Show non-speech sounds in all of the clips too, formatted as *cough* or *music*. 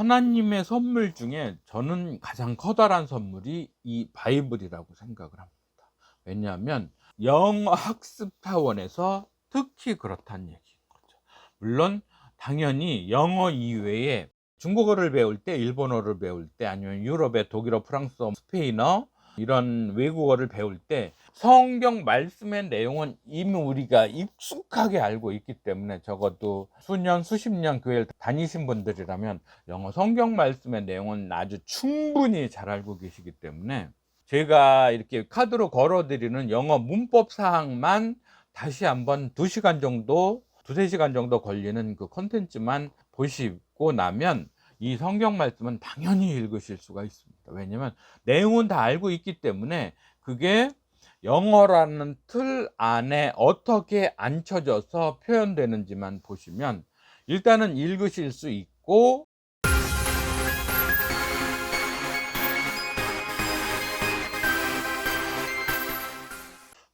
하나님의 선물 중에 저는 가장 커다란 선물이 이 바이블이라고 생각을 합니다. 왜냐하면 영어 학습 차원에서 특히 그렇다는 얘기인 거죠. 물론 당연히 영어 이외에 중국어를 배울 때, 일본어를 배울 때, 아니면 유럽의 독일어, 프랑스어, 스페인어 이런 외국어를 배울 때 성경 말씀의 내용은 이미 우리가 익숙하게 알고 있기 때문에 적어도 수년, 수십 년 교회를 다니신 분들이라면 영어 성경 말씀의 내용은 아주 충분히 잘 알고 계시기 때문에 제가 이렇게 카드로 걸어드리는 영어 문법 사항만 다시 한번 두 시간 정도, 두세 시간 정도 걸리는 그 컨텐츠만 보시고 나면 이 성경 말씀은 당연히 읽으실 수가 있습니다. 왜냐면 내용은 다 알고 있기 때문에 그게 영어라는 틀 안에 어떻게 앉혀져서 표현되는지만 보시면 일단은 읽으실 수 있고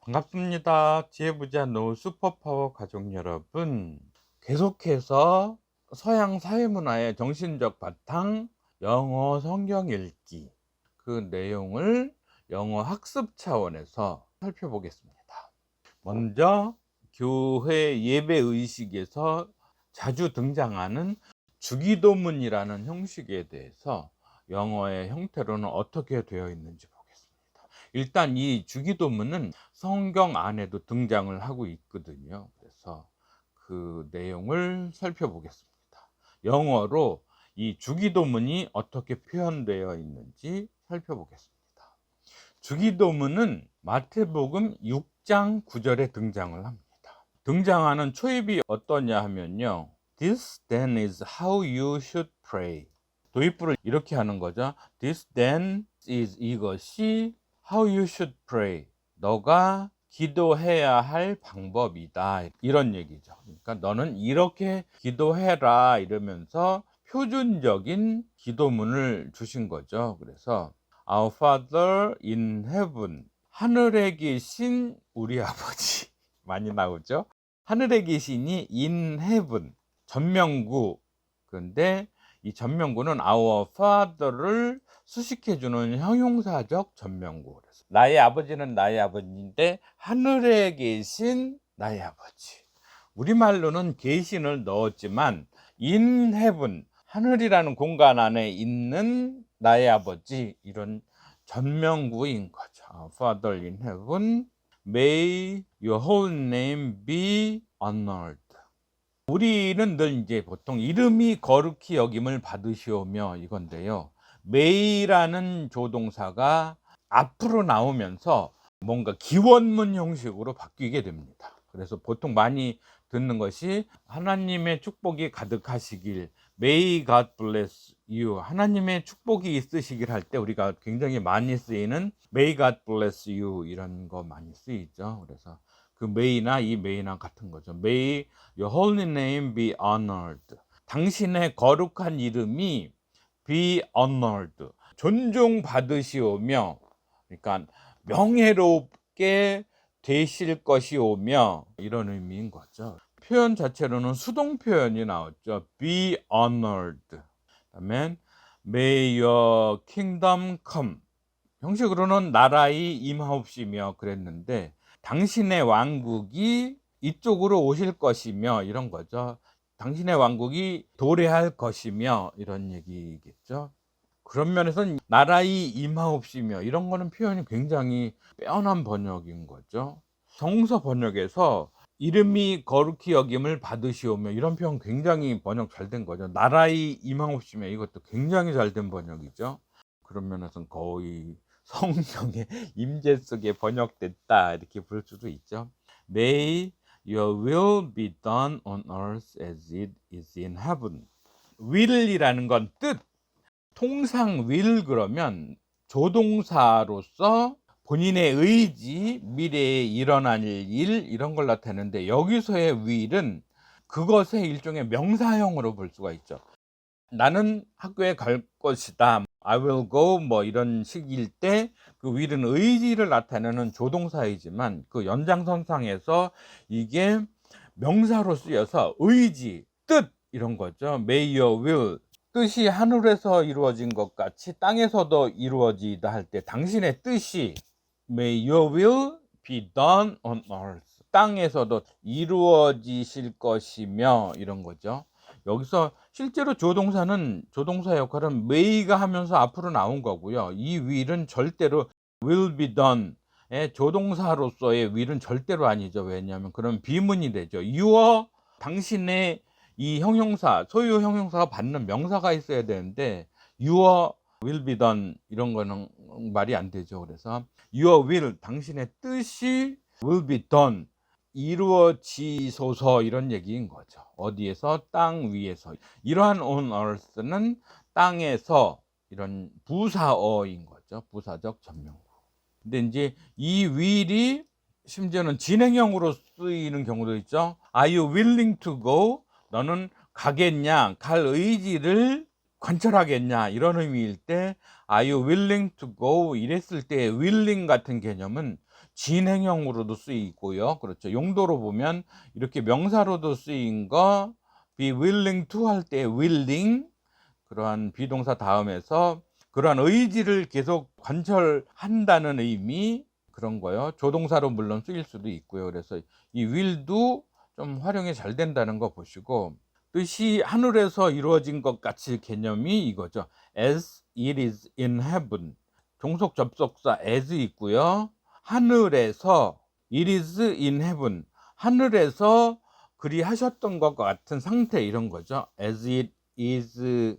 반갑습니다. 지혜부자 노 슈퍼파워 가족 여러분. 계속해서 서양 사회문화의 정신적 바탕 영어 성경 읽기 그 내용을 영어 학습 차원에서 살펴보겠습니다. 먼저 교회 예배 의식에서 자주 등장하는 주기도문이라는 형식에 대해서 영어의 형태로는 어떻게 되어 있는지 보겠습니다. 일단 이 주기도문은 성경 안에도 등장을 하고 있거든요. 그래서 그 내용을 살펴보겠습니다. 영어로 이 주기도문이 어떻게 표현되어 있는지 살펴보겠습니다. 주기도문은 마태복음 6장 9절에 등장을 합니다. 등장하는 초입이 어떠냐 하면요. This then is how you should pray. 도입부를 이렇게 하는 거죠. This then is 이것이 how you should pray. 너가 기도해야 할 방법이다. 이런 얘기죠. 그러니까 너는 이렇게 기도해라 이러면서 표준적인 기도문을 주신 거죠. 그래서 Our Father in heaven 하늘에 계신 우리 *laughs* 아버지 많이 나오죠. 하늘에 계시니 in heaven 전명구 그런데 이 전명구는 our father를 수식해 주는 형용사적 전명구. 그래서 나의 아버지는 나의 아버지인데 하늘에 계신 나의 아버지. 우리말로는 계신을 넣었지만 in heaven 하늘이라는 공간 안에 있는 나의 아버지 이런 전명구인 거죠. Father in heaven, may your whole name be honored. 우리는 늘 이제 보통 이름이 거룩히 여김을 받으시오며 이건데요. may라는 조동사가 앞으로 나오면서 뭔가 기원문 형식으로 바뀌게 됩니다. 그래서 보통 많이 듣는 것이 하나님의 축복이 가득하시길 May God bless you. 하나님의 축복이 있으시길 할 때 우리가 굉장히 많이 쓰이는 May God bless you 이런 거 많이 쓰이죠. 그래서 그 may나 이 may나 같은 거죠. May your holy name be honored. 당신의 거룩한 이름이 be honored. 존중받으시오며 그러니까 명예롭게 되실 것이오며 이런 의미인 거죠. 표현 자체로는 수동 표현이 나왔죠. be honored. 그다음에 may your kingdom come. 형식으로는 나라의 임하옵시며 그랬는데 당신의 왕국이 이쪽으로 오실 것이며 이런 거죠. 당신의 왕국이 도래할 것이며 이런 얘기겠죠. 그런 면에서는 나라의 임하옵시며 이런 거는 표현이 굉장히 빼어난 번역인 거죠. 성서 번역에서 이름이 거룩히 여김을 받으시오며 이런 표현 굉장히 번역 잘 된 거죠. 나라의 임하옵시며 이것도 굉장히 잘 된 번역이죠. 그런 면에서는 거의 성경의 *laughs* 임재 속에 번역됐다 이렇게 볼 수도 있죠. May your will be done on earth as it is in heaven. will이라는 건 뜻. 통상 will 그러면 조동사로서 본인의 의지, 미래에 일어날 일 이런 걸 나타내는데 여기서의 will은 그것의 일종의 명사형으로 볼 수가 있죠. 나는 학교에 갈 것이다. I will go 뭐 이런 식일 때 그 will은 의지를 나타내는 조동사이지만 그 연장선상에서 이게 명사로 쓰여서 의지, 뜻 이런 거죠. May your will 뜻이 하늘에서 이루어진 것 같이 땅에서도 이루어지다 할 때 당신의 뜻이 May your will be done on earth. 땅에서도 이루어지실 것이며 이런 거죠. 여기서 실제로 조동사는 조동사 역할은 may가 하면서 앞으로 나온 거고요. 이 will은 절대로 will be done 의 조동사로서의 will은 절대로 아니죠. 왜냐하면 그럼 비문이 되죠. your 당신의 이 형용사 소유 형용사가 받는 명사가 있어야 되는데 your will be done 이런 거는 말이 안 되죠. 그래서 your will 당신의 뜻이 will be done 이루어지소서 이런 얘기인 거죠. 어디에서 땅 위에서 이러한 on earth는 땅에서 이런 부사어인 거죠. 부사적 전명구. 근데 이제 이 will이 심지어는 진행형으로 쓰이는 경우도 있죠. Are you willing to go? 너는 가겠냐? 갈 의지를 관철하겠냐? 이런 의미일 때 Are you willing to go? 이랬을 때 willing 같은 개념은 진행형으로도 쓰이고요. 그렇죠. 용도로 보면 이렇게 명사로도 쓰인 거 be willing to 할 때 willing 그러한 비동사 다음에서 그러한 의지를 계속 관철한다는 의미 그런 거요. 조동사로 물론 쓰일 수도 있고요. 그래서 이 will도 좀 활용이 잘 된다는 거 보시고 뜻이 하늘에서 이루어진 것 같이 개념이 이거죠. as it is in heaven. 종속 접속사 as 있고요. 하늘에서 it is in heaven. 하늘에서 그리 하셨던 것 같은 상태 이런 거죠. as it is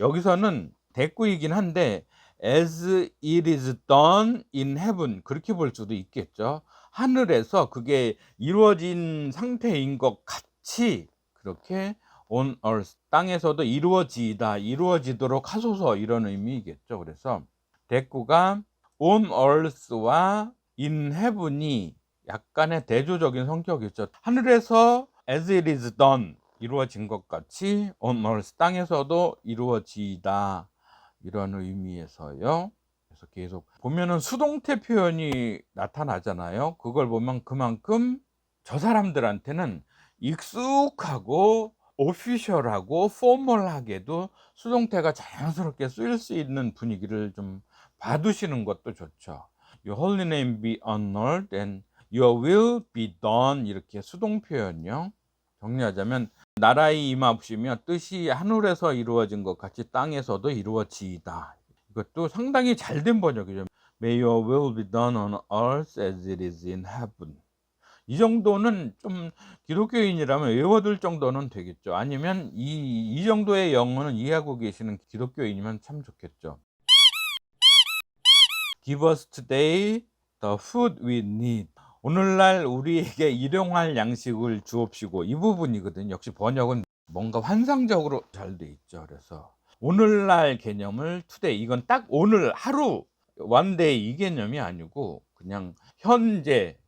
여기서는 대꾸이긴 한데 as it is done in heaven 그렇게 볼 수도 있겠죠. 하늘에서 그게 이루어진 상태인 것 같이 그렇게 on earth 땅에서도 이루어지다 이루어지도록 하소서 이런 의미겠죠. 그래서 대꾸가 on earth와 in heaven이 약간의 대조적인 성격이죠. 하늘에서 as it is done 이루어진 것 같이 on earth 땅에서도 이루어지다 이런 의미에서요. 그래서 계속 보면은 수동태 표현이 나타나잖아요. 그걸 보면 그만큼 저 사람들한테는 익숙하고 오피셜하고 포멀하게도 수동태가 자연스럽게 쓰일 수 있는 분위기를 좀 봐두시는 것도 좋죠. Your holy name be honored and your will be done 이렇게 수동 표현요. 정리하자면 나라의 임하시며 뜻이 하늘에서 이루어진 것 같이 땅에서도 이루어지이다. 이것도 상당히 잘된 번역이죠. May your will be done on earth as it is in heaven. 이 정도는 좀 기독교인이라면 외워둘 정도는 되겠죠. 아니면 이, 이 정도의 영어는 이해하고 계시는 기독교인이면 참 좋겠죠. Give us today the food we need. 오늘날 우리에게 일용할 양식을 주옵시고 이 부분이거든요. 역시 번역은 뭔가 환상적으로 잘 돼 있죠. 그래서 오늘날 개념을 투데이 이건 딱 오늘 하루 원데이 이 개념이 아니고 그냥 현재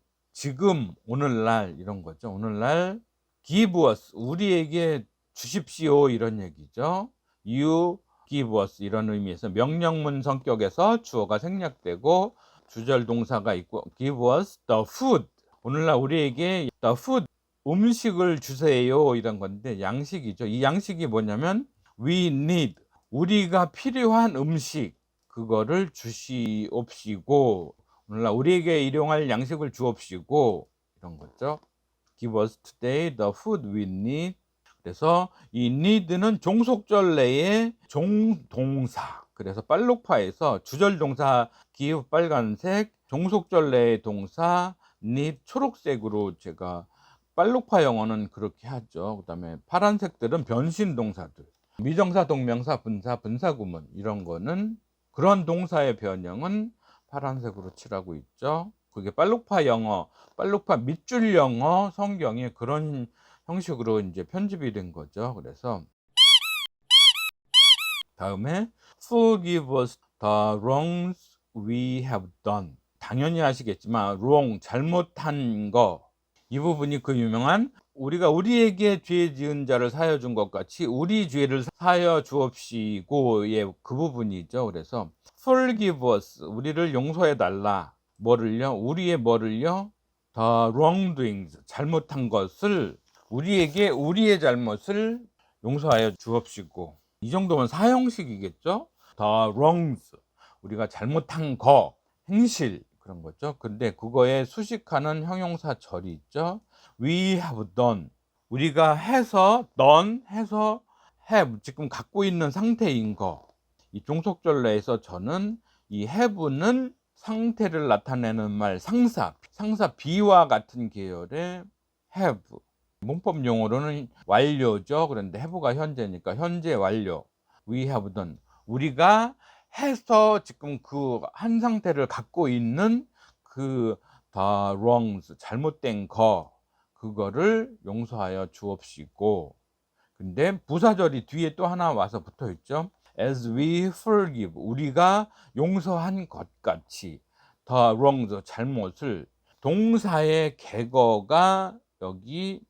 지금 오늘날 이런 거죠. 오늘날 give us 우리에게 주십시오 이런 얘기죠. you give us 이런 의미에서 명령문 성격에서 주어가 생략되고 주절 동사가 있고 give us the food 오늘날 우리에게 the food 음식을 주세요 이런 건데 양식이죠. 이 양식이 뭐냐면 we need 우리가 필요한 음식 그거를 주시옵시고 오늘날 우리에게 일용할 양식을 주옵시고 이런 거죠. Give us today the food we need. 그래서 이 need는 종속절 내의 종동사. 그래서 빨록파에서 주절 동사 기후 빨간색, 종속절 내의 동사 need 초록색으로 제가 빨록파 영어는 그렇게 하죠. 그다음에 파란색들은 변신 동사들. 미정사, 동명사, 분사, 분사구문 이런 거는 그런 동사의 변형은 파란색으로 칠하고 있죠. 그게 빨록파 영어, 빨록파 밑줄 영어 성경에 그런 형식으로 이제 편집이 된 거죠. 그래서 다음에 forgive us the wrongs we have done. 당연히 아시겠지만 wrong 잘못한 거 이 부분이 그 유명한 우리가 우리에게 죄 지은 자를 사여 준 것 같이 우리 죄를 사여 주옵시고의 그 부분이죠. 그래서 forgive us 우리를 용서해 달라. 뭐를요? 우리의 뭐를요? the wrongdoings 잘못한 것을 우리에게 우리의 잘못을 용서하여 주옵시고 이 정도면 사형식이겠죠? the wrongs 우리가 잘못한 거 행실 그런 거죠. 근데 그거에 수식하는 형용사 절이 있죠. We have done 우리가 해서 done 해서 have 지금 갖고 있는 상태인 거. 이 종속절로에서 저는 이 have는 상태를 나타내는 말 상사 상사 비와 같은 계열의 have 문법 용어로는 완료죠. 그런데 have가 현재니까 현재 완료. we have done 우리가 해서 지금 그 한 상태를 갖고 있는 그 the wrongs 잘못된 거 그거를 용서하여 주옵시고 근데 부사절이 뒤에 또 하나 와서 붙어 있죠. as we forgive 우리가 용서한 것 같이 the wrongs 잘못을 동사의 개거가 여기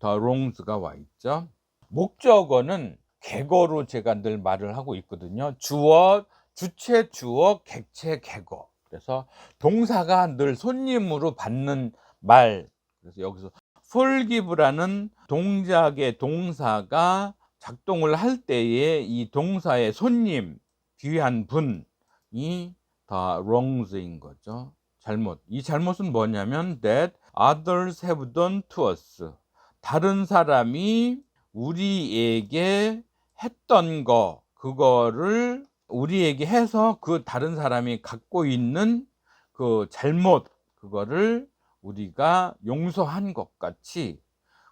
the wrongs가 와 있죠. 목적어는 개거로 제가 늘 말을 하고 있거든요. 주어, 주체, 주어, 객체, 개거. 그래서 동사가 늘 손님으로 받는 말. 그래서 여기서 forgive라는 동작의 동사가 작동을 할 때에 이 동사의 손님, 귀한 분이 다 wrongs인 거죠. 잘못. 이 잘못은 뭐냐면 that others have done to us. 다른 사람이 우리에게 했던 거, 그거를 우리에게 해서 그 다른 사람이 갖고 있는 그 잘못, 그거를 우리가 용서한 것 같이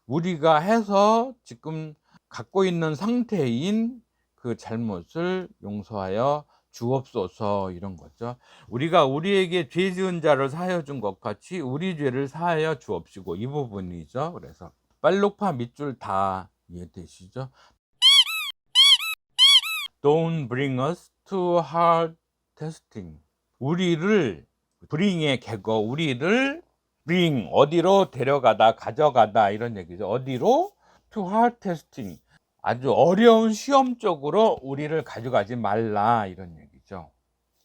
우리가 해서 지금 갖고 있는 상태인 그 잘못을 용서하여 주옵소서 이런 거죠. 우리가 우리에게 죄 지은 자를 사하여 준 것 같이 우리 죄를 사하여 주옵시고 이 부분이죠. 그래서 빨록파 밑줄 다 이해되시죠? Don't bring us to hard testing. 우리를 bring의 개거 우리를 bring 어디로 데려가다 가져가다 이런 얘기죠. 어디로 to hard testing 아주 어려운 시험 쪽으로 우리를 가져가지 말라 이런 얘기죠.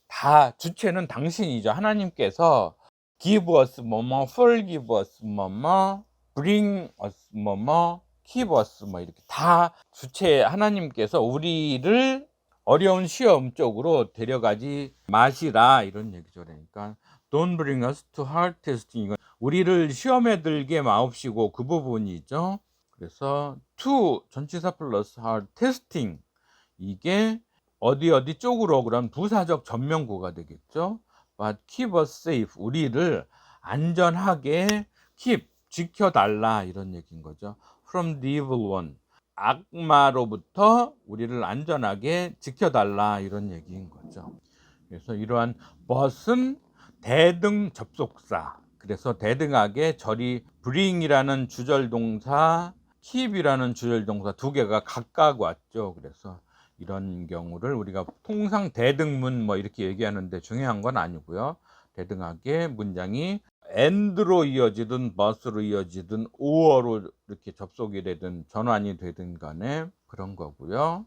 다 주체는 당신이죠. 하나님께서 give us 뭐뭐, forgive us 뭐뭐, bring us 뭐뭐, keep us 뭐 이렇게 다 주체 하나님께서 우리를 어려운 시험 쪽으로 데려가지 마시라 이런 얘기죠. 그러니까 don't bring us to hard testing 우리를 시험에 들게 마옵시고 그 부분이죠. 그래서 to 전치사 플러스 hard testing 이게 어디 어디 쪽으로 그런 부사적 전면구가 되겠죠. But keep us safe 우리를 안전하게 keep 지켜달라 이런 얘기인 거죠. From the evil one 악마로부터 우리를 안전하게 지켜달라 이런 얘기인 거죠. 그래서 이러한 but은 대등 접속사 그래서 대등하게 절이 bring이라는 주절 동사 keep이라는 주절 동사 두 개가 각각 왔죠. 그래서 이런 경우를 우리가 통상 대등문 뭐 이렇게 얘기하는데 중요한 건 아니고요. 대등하게 문장이 and로 이어지든 bus로 이어지든 or로 이렇게 접속이 되든 전환이 되든 간에 그런 거고요.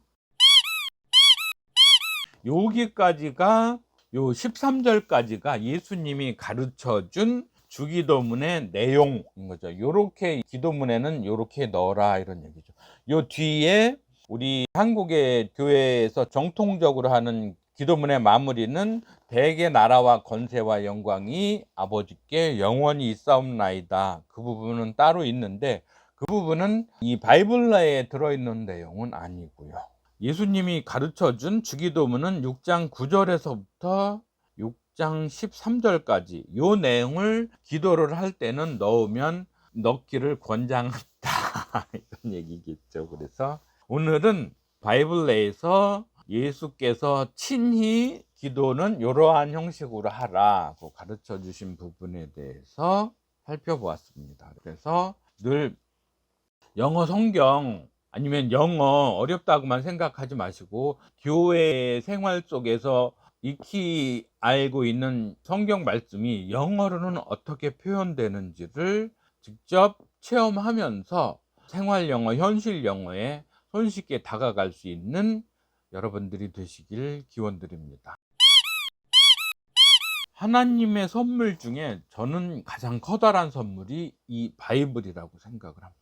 여기까지가 요 13절까지가 예수님이 가르쳐 준 주기도문의 내용인 거죠. 요렇게 기도문에는 요렇게 넣어라 이런 얘기죠. 요 뒤에 우리 한국의 교회에서 정통적으로 하는 기도문의 마무리는 대개 나라와 건세와 영광이 아버지께 영원히 있사옵나이다. 그 부분은 따로 있는데 그 부분은 이 바이블러에 들어있는 내용은 아니고요. 예수님이 가르쳐 준 주기도문은 6장 9절에서부터 6장 13절까지 요 내용을 기도를 할 때는 넣으면 넣기를 권장한다. *laughs* 이런 얘기겠죠. 그래서 오늘은 바이블 내에서 예수께서 친히 기도는 이러한 형식으로 하라고 가르쳐 주신 부분에 대해서 살펴보았습니다. 그래서 늘 영어 성경 아니면 영어 어렵다고만 생각하지 마시고 교회 생활 속에서 익히 알고 있는 성경 말씀이 영어로는 어떻게 표현되는지를 직접 체험하면서 생활 영어, 현실 영어에 손쉽게 다가갈 수 있는 여러분들이 되시길 기원드립니다. 하나님의 선물 중에 저는 가장 커다란 선물이 이 바이블이라고 생각을 합니다.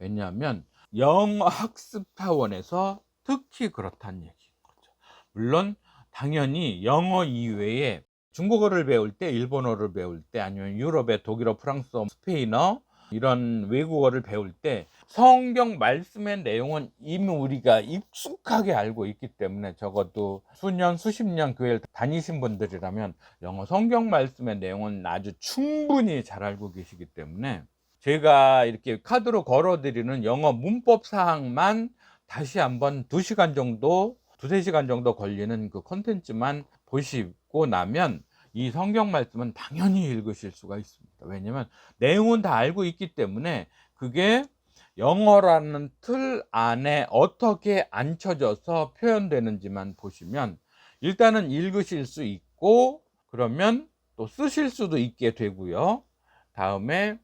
왜냐하면 영어 학습 차원에서 특히 그렇다는 얘기인 거죠. 물론 당연히 영어 이외에 중국어를 배울 때, 일본어를 배울 때, 아니면 유럽의 독일어, 프랑스어, 스페인어 이런 외국어를 배울 때 성경 말씀의 내용은 이미 우리가 익숙하게 알고 있기 때문에 적어도 수년, 수십 년 교회를 다니신 분들이라면 영어 성경 말씀의 내용은 아주 충분히 잘 알고 계시기 때문에 제가 이렇게 카드로 걸어드리는 영어 문법 사항만 다시 한번 두시간 정도, 두세 시간 정도 걸리는 그 컨텐츠만 보시고 나면 이 성경 말씀은 당연히 읽으실 수가 있습니다. 왜냐면 내용은 다 알고 있기 때문에 그게 영어라는 틀 안에 어떻게 앉혀져서 표현되는지만 보시면 일단은 읽으실 수 있고 그러면 또 쓰실 수도 있게 되고요. 다음에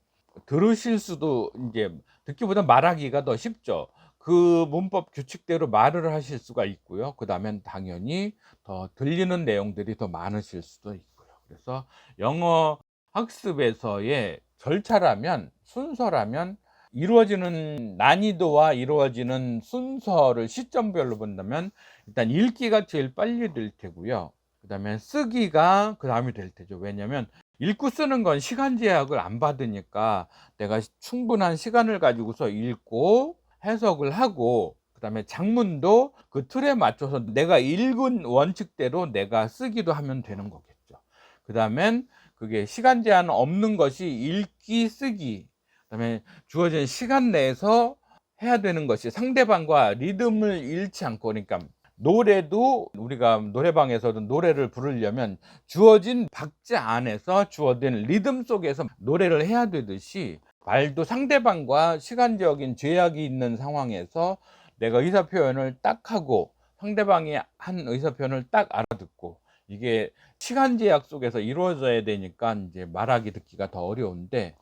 들으실 수도 이제 듣기보다 말하기가 더 쉽죠. 그 문법 규칙대로 말을 하실 수가 있고요. 그 다음엔 당연히 더 들리는 내용들이 더 많으실 수도 있고요. 그래서 영어 학습에서의 절차라면 순서라면 이루어지는 난이도와 이루어지는 순서를 시점별로 본다면 일단 읽기가 제일 빨리 될 테고요. 그 다음에 쓰기가 그 다음이 될 테죠. 왜냐하면 읽고 쓰는 건 시간 제약을 안 받으니까 내가 충분한 시간을 가지고서 읽고 해석을 하고 그 다음에 장문도 그 틀에 맞춰서 내가 읽은 원칙대로 내가 쓰기도 하면 되는 거겠죠. 그 다음엔 그게 시간 제한 없는 것이 읽기, 쓰기, 그 다음에 주어진 시간 내에서 해야 되는 것이 상대방과 리듬을 잃지 않고 그러니까 노래도 우리가 노래방에서도 노래를 부르려면 주어진 박자 안에서 주어진 리듬 속에서 노래를 해야 되듯이 말도 상대방과 시간적인 제약이 있는 상황에서 내가 의사 표현을 딱 하고 상대방이 한 의사 표현을 딱 알아듣고 이게 시간 제약 속에서 이루어져야 되니까 이제 말하기 듣기가 더 어려운데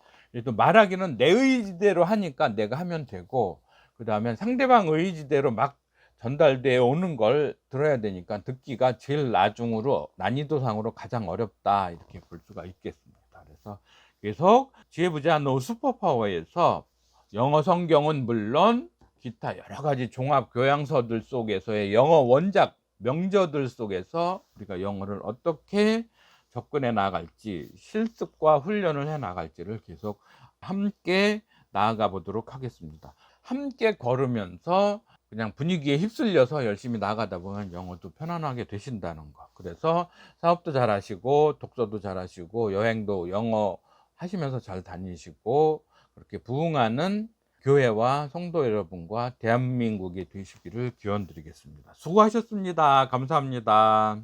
또 말하기는 내 의지대로 하니까 내가 하면 되고 그 다음에 상대방 의지대로 막 전달되어 오는 걸 들어야 되니까 듣기가 제일 나중으로 난이도상으로 가장 어렵다 이렇게 볼 수가 있겠습니다. 그래서 계속 지혜부자 노 슈퍼파워에서 영어 성경은 물론 기타 여러 가지 종합 교양서들 속에서의 영어 원작 명저들 속에서 우리가 영어를 어떻게 접근해 나갈지 실습과 훈련을 해 나갈지를 계속 함께 나아가 보도록 하겠습니다. 함께 걸으면서 그냥 분위기에 휩쓸려서 열심히 나가다 보면 영어도 편안하게 되신다는 거. 그래서 사업도 잘 하시고, 독서도 잘 하시고, 여행도 영어 하시면서 잘 다니시고 그렇게 부흥하는 교회와 성도 여러분과 대한민국이 되시기를 기원드리겠습니다. 수고하셨습니다. 감사합니다.